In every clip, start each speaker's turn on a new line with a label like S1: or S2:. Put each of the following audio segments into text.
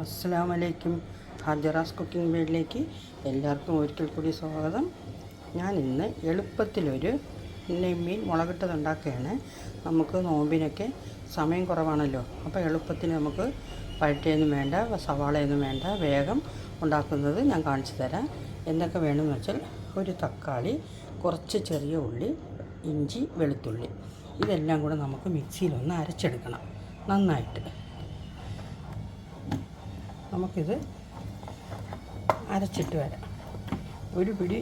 S1: അസ്സാം ഹജറാസ് കുക്കിംഗ് വേൾഡിലേക്ക് എല്ലാവർക്കും ഒരിക്കൽ കൂടി സ്വാഗതം. ഞാൻ ഇന്ന് എളുപ്പത്തിലൊരു നെമ്മീൻ മുളകിട്ടത് ഉണ്ടാക്കുകയാണ് നമുക്ക് നോമ്പിനൊക്കെ സമയം കുറവാണല്ലോ. അപ്പോൾ എളുപ്പത്തിന് നമുക്ക് പഴറ്റയൊന്നും വേണ്ട സവാളയൊന്നും വേണ്ട വേഗം ഉണ്ടാക്കുന്നത് ഞാൻ കാണിച്ചു തരാം. എന്തൊക്കെ വേണമെന്ന് വെച്ചാൽ ഒരു തക്കാളി കുറച്ച് ചെറിയ ഉള്ളി ഇഞ്ചി വെളുത്തുള്ളി. ഇതെല്ലാം കൂടെ നമുക്ക് മിക്സിയിലൊന്ന് അരച്ചെടുക്കണം നന്നായിട്ട്. നമുക്കിത് അരച്ചിട്ട് വരാം. ഒരു പിടി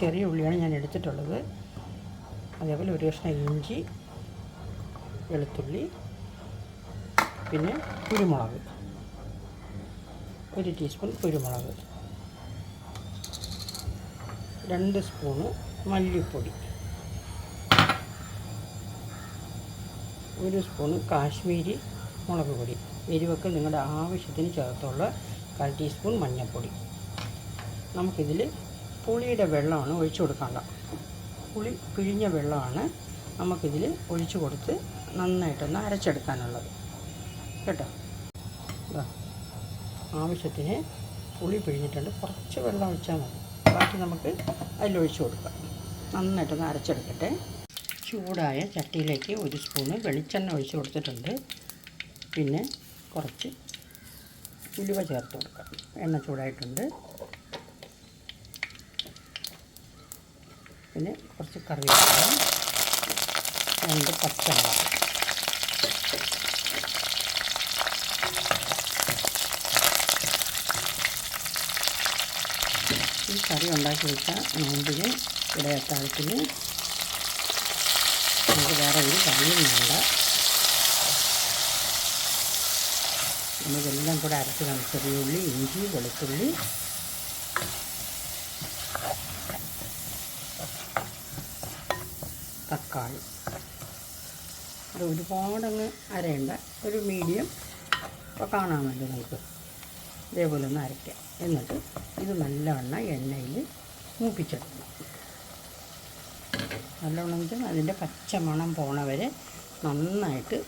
S1: ചെറിയ ഉള്ളിയാണ് ഞാൻ എടുത്തിട്ടുള്ളത്. അതേപോലെ ഒരു കഷ്ണം ഇഞ്ചി വെളുത്തുള്ളി പിന്നെ കുരുമുളക്. ഒരു ടീസ്പൂൺ കുരുമുളക്. രണ്ട് സ്പൂണ് മല്ലിപ്പൊടി. ഒരു സ്പൂണ് കാശ്മീരി മുളക് പൊടി എരിവൊക്കെ നിങ്ങളുടെ ആവശ്യത്തിന് ചേർത്തുള്ള കാൽ ടീസ്പൂൺ മഞ്ഞൾപ്പൊടി. നമുക്കിതിൽ പുളിയുടെ വെള്ളമാണ് ഒഴിച്ചു കൊടുക്കേണ്ട പുളി പിഴിഞ്ഞ വെള്ളമാണ് നമുക്കിതിൽ ഒഴിച്ചു കൊടുത്ത് നന്നായിട്ടൊന്ന് അരച്ചെടുക്കാനുള്ളത്. കേട്ടോ? ആവശ്യത്തിന് പുളി പിഴിഞ്ഞിട്ടുണ്ട്. കുറച്ച് വെള്ളം ഒഴിച്ചാൽ മതി. ബാക്കി നമുക്ക് അതിലൊഴിച്ചു കൊടുക്കാം. നന്നായിട്ടൊന്ന് അരച്ചെടുക്കട്ടെ. ചൂടായ ചട്ടിയിലേക്ക് ഒരു സ്പൂണ് വെളിച്ചെണ്ണ ഒഴിച്ചു കൊടുത്തിട്ടുണ്ട്. പിന്നെ കുറച്ച് ഉലുവ ചേർത്ത് കൊടുക്കാം. എണ്ണ ചൂടായിട്ടുണ്ട്. പിന്നെ കുറച്ച് കറിവേപ്പില രണ്ട് പച്ചമുളക്. ഈ കറി ഉണ്ടാക്കി വെച്ചാൽ നോമ്പിന് ഇവിടെ അത്താഴത്തിന് നമുക്ക് വേറെ ഒരു കറിയും വേണ്ട നമുക്കെല്ലാം കൂടെ അരച്ച് കാണും ചെറിയ ഉള്ളി ഇഞ്ചി വെളുത്തുള്ളി. തക്കാളി. അത് ഒരുപാടങ്ങ് അരയണ്ട. ഒരു മീഡിയം. ഇപ്പോൾ വേണ്ടി നമുക്ക്. ഇതേപോലെ ഒന്ന് അരയ്ക്കാം. എന്നിട്ട് ഇത് നല്ലവണ്ണം എണ്ണയിൽ മൂപ്പിച്ചെടുക്കണം. നല്ലവണ്ണം അതിന്റെ പച്ചമണം പോണവരെ വരെ നന്നായിട്ട്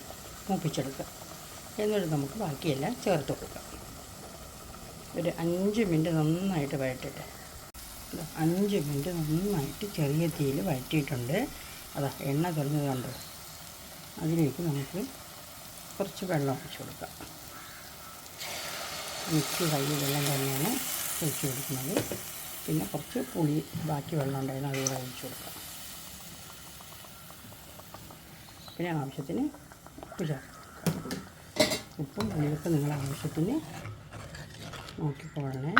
S1: മൂപ്പിച്ചെടുക്കുക എന്നിട്ട് നമുക്ക് ബാക്കിയെല്ലാം ചേർത്ത് കൊടുക്കാം. ഒരു അഞ്ച് മിനിറ്റ് നന്നായിട്ട് വഴറ്റിട്ട് അഞ്ച് മിനിറ്റ് നന്നായിട്ട് ചെറിയ തീയിൽ വഴറ്റിയിട്ടുണ്ട്. അതാ എണ്ണ തുറന്നത് കണ്ടു? അതിലേക്ക് നമുക്ക് കുറച്ച് വെള്ളം ഒഴിച്ച് കൊടുക്കാം. മിക്സി കയ്യിൽ വെള്ളം തന്നെയാണ് ഒഴിച്ച് കൊടുക്കുന്നത്. പിന്നെ കുറച്ച് പുളി ബാക്കി വെള്ളം ഉണ്ടായിരുന്നു അതുകൂടെ ഒഴിച്ച് കൊടുക്കാം. പിന്നെ ആവശ്യത്തിന് ഉപ്പ് ചേർക്കാം ഉപ്പും പുളിയൊക്കെ നിങ്ങൾ ആവശ്യത്തിന് നോക്കിക്കൊള്ളണേ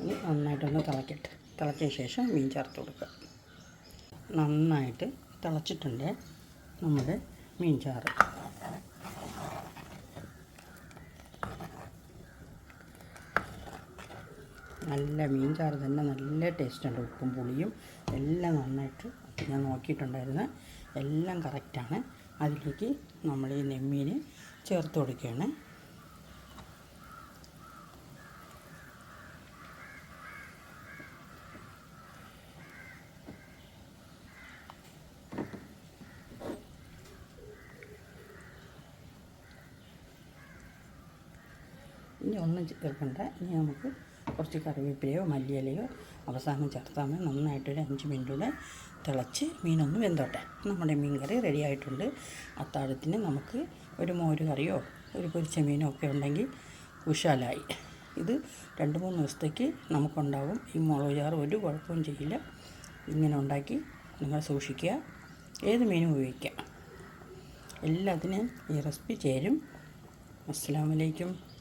S1: ഇനി നന്നായിട്ടൊന്ന് തിളക്കട്ടെ തിളച്ചതിന് ശേഷം മീൻ ചേർത്ത് കൊടുക്കുക. നന്നായിട്ട് തിളച്ചിട്ടുണ്ട് നമ്മുടെ മീൻ ചാറ്. നല്ല മീൻ ചാറ് തന്നെ നല്ല ടേസ്റ്റ് ഉണ്ട്. ഉപ്പും പുളിയും എല്ലാം നന്നായിട്ട് ഞാൻ നോക്കിയിട്ടുണ്ടായിരുന്നു. എല്ലാം കറക്റ്റാണ് അതിലേക്ക് നമ്മൾ ഈ നെമ്മീൻ ചേർത്ത് കൊടുക്കുകയാണ്. ഇനി ഒന്നും ചേർക്കണ്ട. ഇനി നമുക്ക് കുറച്ച് കറിവേപ്പിലയോ മല്ലിയിലയോ അവസാനം ചേർത്താൽ മതി നന്നായിട്ടൊരു അഞ്ച് മിനിറ്റൂടെ തിളച്ച് മീനൊന്ന് വെന്തോട്ടെ. നമ്മുടെ മീൻ കറി റെഡി ആയിട്ടുണ്ട്. അത്താഴത്തിന് നമുക്ക് ഒരു മോര് കറിയോ ഒരു പൊരിച്ച മീനോ ഒക്കെ ഉണ്ടെങ്കിൽ ഉഷാലായി. ഇത് രണ്ട് മൂന്ന് ദിവസത്തേക്ക് നമുക്കുണ്ടാവും. ഈ മുളക് ചാറ് ഒരു കുഴപ്പവും ചെയ്യില്ല. ഇങ്ങനെ ഉണ്ടാക്കി നിങ്ങൾ സൂക്ഷിക്കുക. ഏത് മീനും ഉപയോഗിക്കാം? എല്ലാത്തിനും ഈ റെസിപ്പി ചേരും. അസ്സാം വലൈക്കും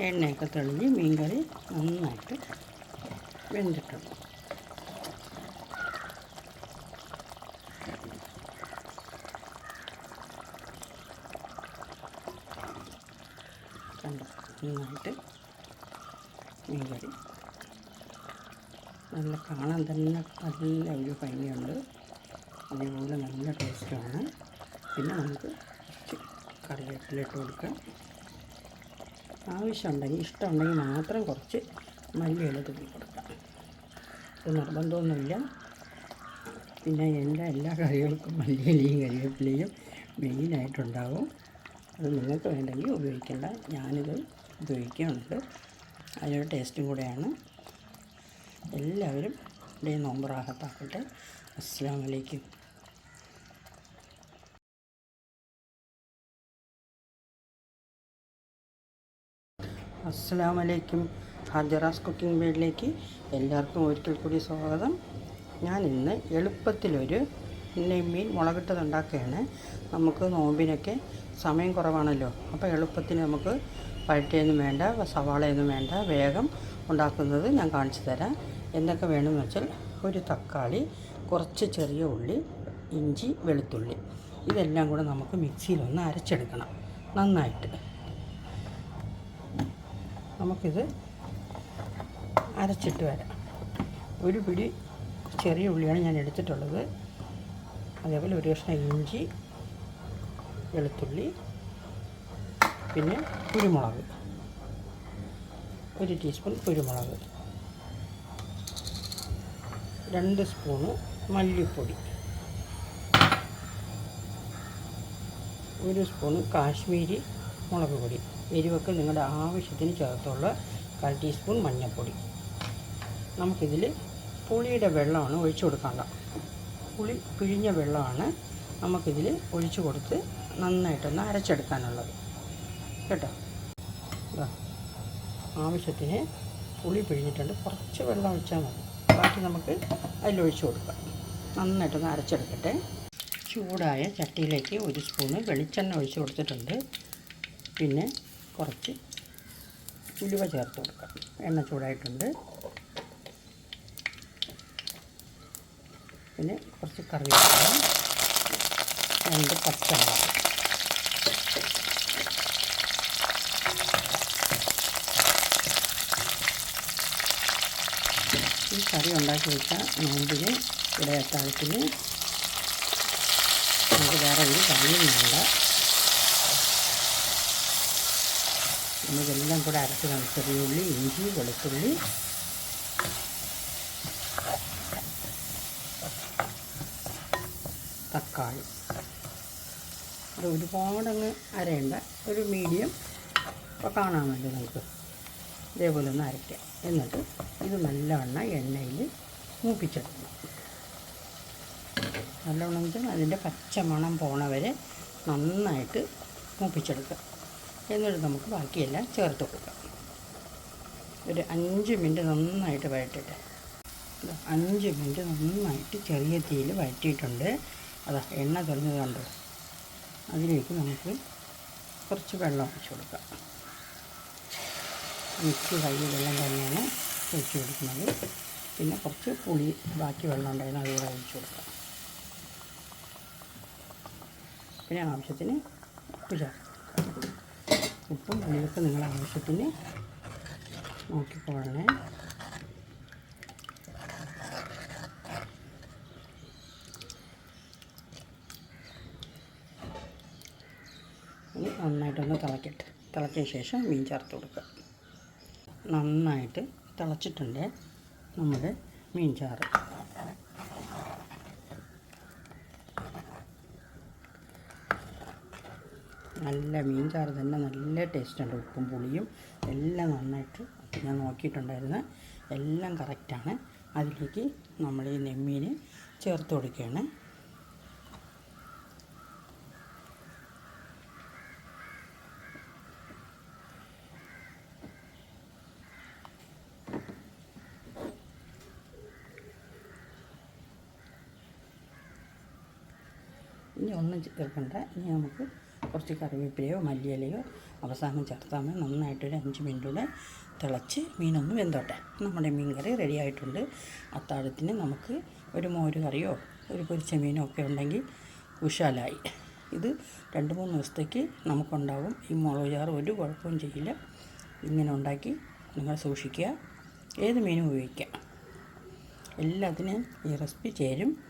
S1: എണ്ണയൊക്കെ തെളിഞ്ഞ് മീൻകറി നന്നായിട്ട് വെന്തിട്ടുണ്ട്. കണ്ടോ? നന്നായിട്ട് മീൻകറി. നല്ല കാണാൻ തന്നെ നല്ല ഒരു ഭംഗിയുണ്ട്. അതേപോലെ നല്ല ടേസ്റ്റാണ് പിന്നെ നമുക്ക് കുറച്ച് കറിവേപ്പില ഇട്ട് കൊടുക്കാം. ആവശ്യമുണ്ടെങ്കിൽ ഇഷ്ടമുണ്ടെങ്കിൽ മാത്രം കുറച്ച് മല്ലിയില തൂക്കി കൊടുക്കാം. ഇത് നിർബന്ധമൊന്നുമില്ല. പിന്നെ എന്റെ എല്ലാ കറികൾക്കും മല്ലിയിലയും കരിവേപ്പിലയും മെയിനായിട്ടുണ്ടാവും. അത് നിങ്ങൾക്ക് വേണ്ടെങ്കിൽ ഉപയോഗിക്കേണ്ട. ഞാനിത് ഉപയോഗിക്കുന്നുണ്ട് അതിനൊരു ടേസ്റ്റും കൂടെയാണ്. എല്ലാവരും ഇവിടെ നോമ്പ് റാഹത്താക്കട്ടെ. അസ്സാം വലൈക്കും അസ്സാം വലൈക്കും ഹാജറാസ് കുക്കിംഗ് വീഡിലേക്ക് എല്ലാവർക്കും ഒരിക്കൽ കൂടി സ്വാഗതം. ഞാൻ ഇന്ന് എളുപ്പത്തിലൊരു നെമ്മീൻ മുളകിട്ടത് ഉണ്ടാക്കുകയാണ്. നമുക്ക് നോമ്പിനൊക്കെ സമയം കുറവാണല്ലോ. അപ്പോൾ എളുപ്പത്തിന് നമുക്ക് പഴറ്റയൊന്നും വേണ്ട സവാളയൊന്നും വേണ്ട വേഗം ഉണ്ടാക്കുന്നത് ഞാൻ കാണിച്ചു തരാം. എന്തൊക്കെ വേണമെന്ന് വെച്ചാൽ ഒരു തക്കാളി കുറച്ച് ചെറിയ ഉള്ളി ഇഞ്ചി വെളുത്തുള്ളി. ഇതെല്ലാം കൂടെ നമുക്ക് മിക്സിയിലൊന്ന് അരച്ചെടുക്കണം നന്നായിട്ട്. നമുക്കിത് അരച്ചിട്ട് വരാം. ഒരു പിടി ചെറിയ ഉള്ളിയാണ് ഞാൻ എടുത്തിട്ടുള്ളത്. അതേപോലെ ഒരു കഷ്ണം ഇഞ്ചി വെളുത്തുള്ളി പിന്നെ കുരുമുളക്. ഒരു ടീസ്പൂൺ കുരുമുളക്. രണ്ട് സ്പൂണ് മല്ലിപ്പൊടി. ഒരു സ്പൂണ് കാശ്മീരി മുളക് പൊടി. എരിവൊക്കെ നിങ്ങളുടെ ആവശ്യത്തിന് ചേർത്തുള്ള കാൽ ടീസ്പൂൺ മഞ്ഞൾപ്പൊടി. നമുക്കിതിൽ പുളിയുടെ വെള്ളമാണ് ഒഴിച്ചു കൊടുക്കേണ്ട. പുളി പിഴിഞ്ഞ വെള്ളമാണ് നമുക്കിതിൽ ഒഴിച്ചു കൊടുത്ത് നന്നായിട്ടൊന്ന് അരച്ചെടുക്കാനുള്ളത്. കേട്ടോ? ആവശ്യത്തിന് പുളി പിഴിഞ്ഞിട്ടുണ്ട്. കുറച്ച് വെള്ളം ഒഴിച്ചാൽ മതി. ബാക്കി നമുക്ക് അതിലൊഴിച്ച് കൊടുക്കാം. നന്നായിട്ടൊന്ന് അരച്ചെടുക്കട്ടെ. ചൂടായ ചട്ടിയിലേക്ക് ഒരു സ്പൂണ് വെളിച്ചെണ്ണ ഒഴിച്ചു കൊടുത്തിട്ടുണ്ട്. പിന്നെ കുറച്ച് ഉലുവ ചേർത്ത് കൊടുക്കാം. എണ്ണ ചൂടായിട്ടുണ്ട്. പിന്നെ കുറച്ച് കറിവേപ്പില രണ്ട് പച്ചമുളക്. ഈ കറി ഉണ്ടാക്കി വെച്ച നോമ്പിന് ഇവിടെ അത്താഴത്തിന് നമുക്ക് വേറെ ഒരു കറിയും വേണ്ട. നമുക്കെല്ലാം കൂടെ അരച്ച് ചെറിയ ഉള്ളി ഇഞ്ചി വെളുത്തുള്ളി. തക്കാളി. അത് ഒരുപാടങ്ങ് അരയണ്ട. ഒരു മീഡിയം ഇപ്പോൾ വേണ്ടി നമുക്ക് ഇതേപോലെ ഒന്ന് അരയ്ക്കാം എന്നിട്ട് ഇത് നല്ലവണ്ണം എണ്ണയിൽ മൂപ്പിച്ചെടുക്കണം. നല്ലവണ്ണം അതിന്റെ പച്ച മണം പോണവരെ നന്നായിട്ട് മൂപ്പിച്ചെടുക്കുക എന്നിട്ട് നമുക്ക് ബാക്കിയെല്ലാം ചേർത്ത് കൊടുക്കാം. ഒരു അഞ്ച് മിനിറ്റ് നന്നായിട്ട് വഴറ്റിട്ട് അഞ്ച് മിനിറ്റ് നന്നായിട്ട് ചെറിയ തീയിൽ വഴറ്റിയിട്ടുണ്ട്. അതാ എണ്ണ കണ്ടോ? അതിലേക്ക് നമുക്ക് കുറച്ച് വെള്ളം ഒഴിച്ചു കൊടുക്കാം. മിക്സ് കയ്യിൽ വെള്ളം തന്നെയാണ് ഒഴിച്ചു കൊടുക്കുന്നത്. പിന്നെ കുറച്ച് പുളി ബാക്കി വെള്ളം ഉണ്ടായിരുന്നു അതുകൂടെ ഒഴിച്ചു കൊടുക്കാം. പിന്നെ ആവശ്യത്തിന് ഉപ്പ് ചേർക്കാം. ഉപ്പും പുളിയൊക്കെ നിങ്ങളുടെ ആവശ്യത്തിന് നോക്കിക്കോളണേ ഇനി നന്നായിട്ടൊന്ന് തിളക്കട്ടെ. തിളച്ചതിന് ശേഷം മീൻ ചേർത്ത് കൊടുക്കുക. നന്നായിട്ട് തിളച്ചിട്ടുണ്ട് നമ്മുടെ മീൻ ചാറ്. നല്ല മീൻ ചാറ് തന്നെ നല്ല ടേസ്റ്റുണ്ട് ഉപ്പും പുളിയും എല്ലാം നന്നായിട്ട് ഞാൻ നോക്കിയിട്ടുണ്ടായിരുന്നു. എല്ലാം കറക്റ്റാണ് അതിലേക്ക് നമ്മൾ ഈ നെമ്മീൻ ചേർത്ത് കൊടുക്കുകയാണ്. ഇനി ഒന്നും ചേർക്കണ്ട. ഇനി നമുക്ക് കുറച്ച് കറിവേപ്പിലയോ മല്ലിയിലയോ അവസാനം ചേർത്താൽ മതി നന്നായിട്ടൊരു അഞ്ച് മിനിറ്റൂടെ തിളച്ച് മീനൊന്ന് വെന്തോട്ടെ. നമ്മുടെ മീൻ കറി റെഡി ആയിട്ടുണ്ട്. അത്താഴത്തിന് നമുക്ക് ഒരു മോര് കറിയോ ഒരു പൊരിച്ച മീനോ ഒക്കെ ഉണ്ടെങ്കിൽ ഉഷാലായി. ഇത് രണ്ട് മൂന്ന് ദിവസത്തേക്ക് നമുക്കുണ്ടാവും. ഈ മുളക് ചാറ് ഒരു കുഴപ്പവും ചെയ്യില്ല. ഇങ്ങനെ ഉണ്ടാക്കി നിങ്ങൾ സൂക്ഷിക്കുക. ഏത് മീനും ഉപയോഗിക്കാം? എല്ലാത്തിനും ഈ റെസിപ്പി ചേരും.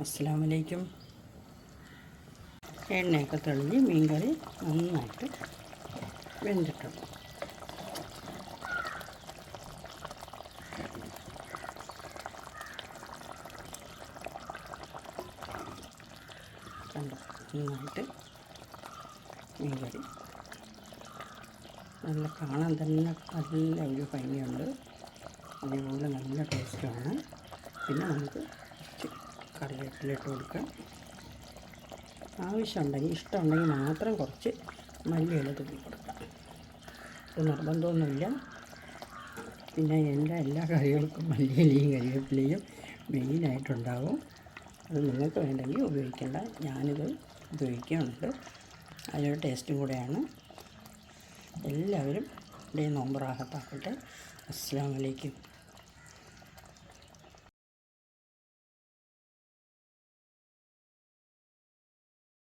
S1: അസ്സാം വലൈക്കും എണ്ണയൊക്കെ തെളിഞ്ഞ് മീൻകറി നന്നായിട്ട് വെന്തിട്ടുണ്ട്. കണ്ടോ? നന്നായിട്ട് മീൻകറി. നല്ല കാണാൻ തന്നെ നല്ല ഒരു ഭംഗിയുണ്ട്. അതേപോലെ നല്ല ടേസ്റ്റാണ് പിന്നെ നമുക്ക് കറിവേപ്പിലിട്ട് കൊടുക്കാം. ആവശ്യമുണ്ടെങ്കിൽ ഇഷ്ടമുണ്ടെങ്കിൽ മാത്രം കുറച്ച് മല്ലിയില തൂക്കി കൊടുക്കാം. ഇത് നിർബന്ധമൊന്നുമില്ല. പിന്നെ എന്റെ എല്ലാ കറികൾക്കും മല്ലിയിലയും കരിവേപ്പിലയും മെയിനായിട്ടുണ്ടാവും അത് നിങ്ങൾക്ക് വേണ്ടെങ്കിൽ ഉപയോഗിക്കേണ്ട. ഞാനിത് ഉപയോഗിക്കുന്നുണ്ട് അതിനൊരു ടേസ്റ്റും കൂടെയാണ്. എല്ലാവരും ഇവിടെ നോമ്പ് റാഹത്താക്കട്ടെ. അസ്സാം വലൈക്കും